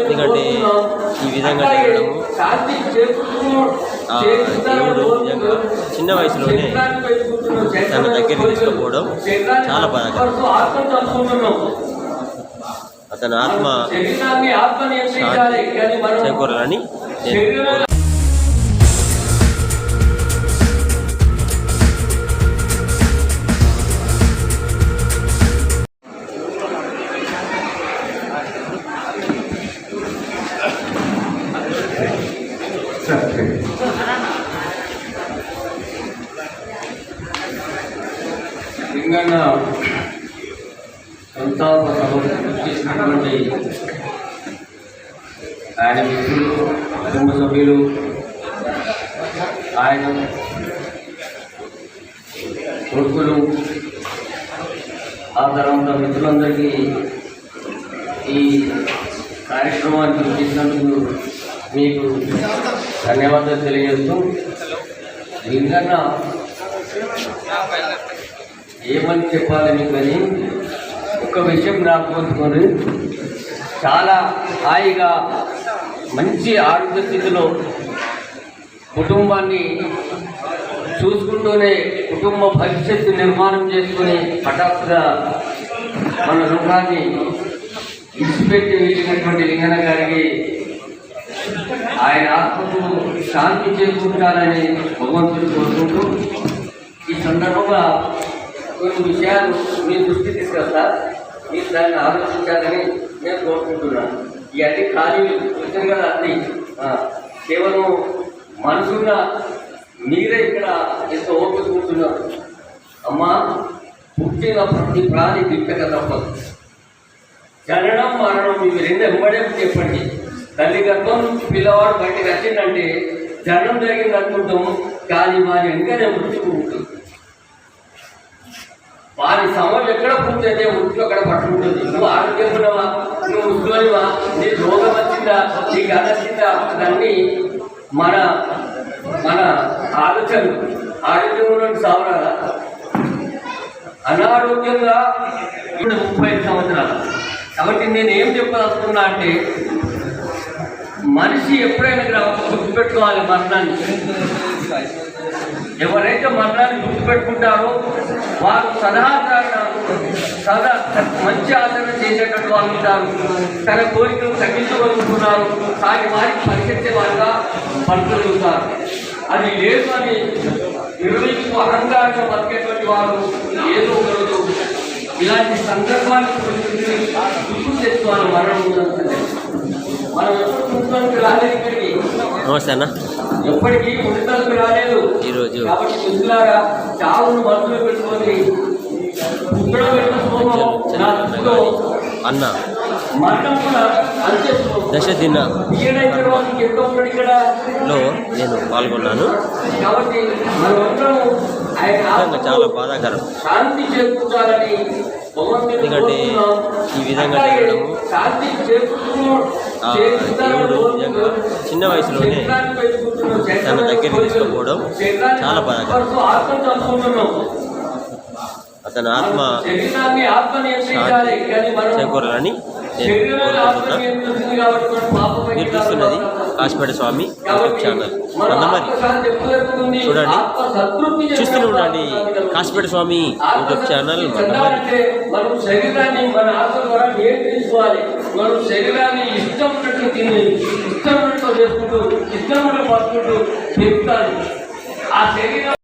ఎందుకంటే ఈ విధంగా జరగడము దేవుడు నిజంగా చిన్న వయసులోనే తన దగ్గరికి తీసుకుపోవడం చాలా బాధాకరం. అతని ఆత్మ చేకూరాలని తెలంగాణ సంతాప సభ చేసినటువంటి ఆయన మిత్రులు కుటుంబ సభ్యులు ఆయన కొడుకులు ఆ తర్వాత మిత్రులందరికీ ఈ కార్యక్రమాన్ని చేసినందుకు మీకు ధన్యవాదాలు తెలియజేస్తూ లింగన్న ఏమని చెప్పాలి మీకు అని ఒక విషయం రాకపోతుకొని చాలా హాయిగా మంచి ఆరోగ్య స్థితిలో కుటుంబాన్ని చూసుకుంటూనే కుటుంబ భవిష్యత్తు నిర్మాణం చేసుకుని హఠాత్తుగా మన రుణాన్ని విడిచిపెట్టి వెళ్ళినటువంటి లింగన గారికి ఆయన ఆత్మకు శాంతి చేకూర్చాలని భగవంతుడు కోరుకుంటూ ఈ సందర్భంగా కొన్ని విషయాలు మీ దృష్టి తీసుకొస్తా మీరు దాన్ని ఆలోచించాలని నేను కోరుకుంటున్నాను. ఇవన్నీ ఖాళీ విషయం కదా అన్ని? కేవలం మనసుగా మీరే ఇక్కడ ఎంతో ఓపిక కూర్చున్నారు అమ్మా పుట్టిన ప్రతి ప్రాణి దిక్కక తప్పదు. జననం మరణం ఇవి రెండు ఎంబడే చెప్పండి. తల్లి గర్భం నుంచి పిల్లవాడు బయటకు వచ్చిందంటే జనం జరిగింది అనుకుంటాము కానీ వారి వెనుకనే మృత్యువు ఉంటుంది. వారి సమయం ఎక్కడ పూర్తయితే మృత్యు అక్కడ పట్టుకుంటుంది. నువ్వు ఆరోగ్యం ఉన్నావా నువ్వు ఉద్యోగివా నీ రోగం వచ్చిందా? నీ గత వచ్చిందా? దాన్ని మన మన ఆలోచన ఆరోగ్యం ఉన్న సావరా అనారోగ్యంగా ఇప్పుడు ముప్పై ఐదు సంవత్సరాలు. కాబట్టి నేను ఏం చెప్పదలుచుకున్నా అంటే మనిషి ఎప్పుడైనా గ్రా- గుర్తుపెట్టుకోవాలి మరణాన్ని ఎవరైతే మరణాన్ని గుర్తుపెట్టుకుంటారో వారు సదాచారణ సదా మంచి ఆచరణ చేసేటట్టు వాళ్ళు ఉంటారు. తన కోరికలు తగ్గించగలుగుతున్నారు సాటి వారికి పరిగెత్తే వారిగా పడుతుంటారు అది లేదు అని నిర్వహించు అహంకారంగా బతికేటువంటి వారు ఏదో ఒకరోజు ఇలాంటి సందర్భాన్ని గుర్తు తెచ్చుకోవాలి. మరణం మనం రాలేదు ఇక్కడికి. నమస్తే అన్న. ఎప్పటికీ రాలేదు. ఈరోజు కాబట్టి మిత్రులారా చావును మనసులో పెట్టుకొని పుస్తకం పెట్టిన శోభం నా దృష్టిలో అన్న. మరణం కూడా అంతే శోభం. దశ దిన. లో నేను పాల్గొన్నాను. కాబట్టి చాలా బాధాకరం. శాంతి ఎందుకంటే ఈ విధంగా జరగడము దేవుడు నిజంగా చిన్న వయసులోనే తన దగ్గర తీసుకుపోవడం చాలా బాధాకరం. అతని ఆత్మ చేకూరాలని నేను కోరుకుంటున్నా మీరు చూస్తున్నది కాశీపేట స్వామి యూట్యూబ్ ఛానల్. నందమరి చూడండి. చూస్తూనే ఉండండి కాశీపేట స్వామి యూట్యూబ్ ఛానల్. నందమరి మనం శరీరాన్ని మన ద్వారా మనం శరీరాన్ని ఇష్టం తిని ఇష్టం చేసుకుంటూ ఇష్టం ఉన్నట్టు చెప్తాను ఆ శరీరం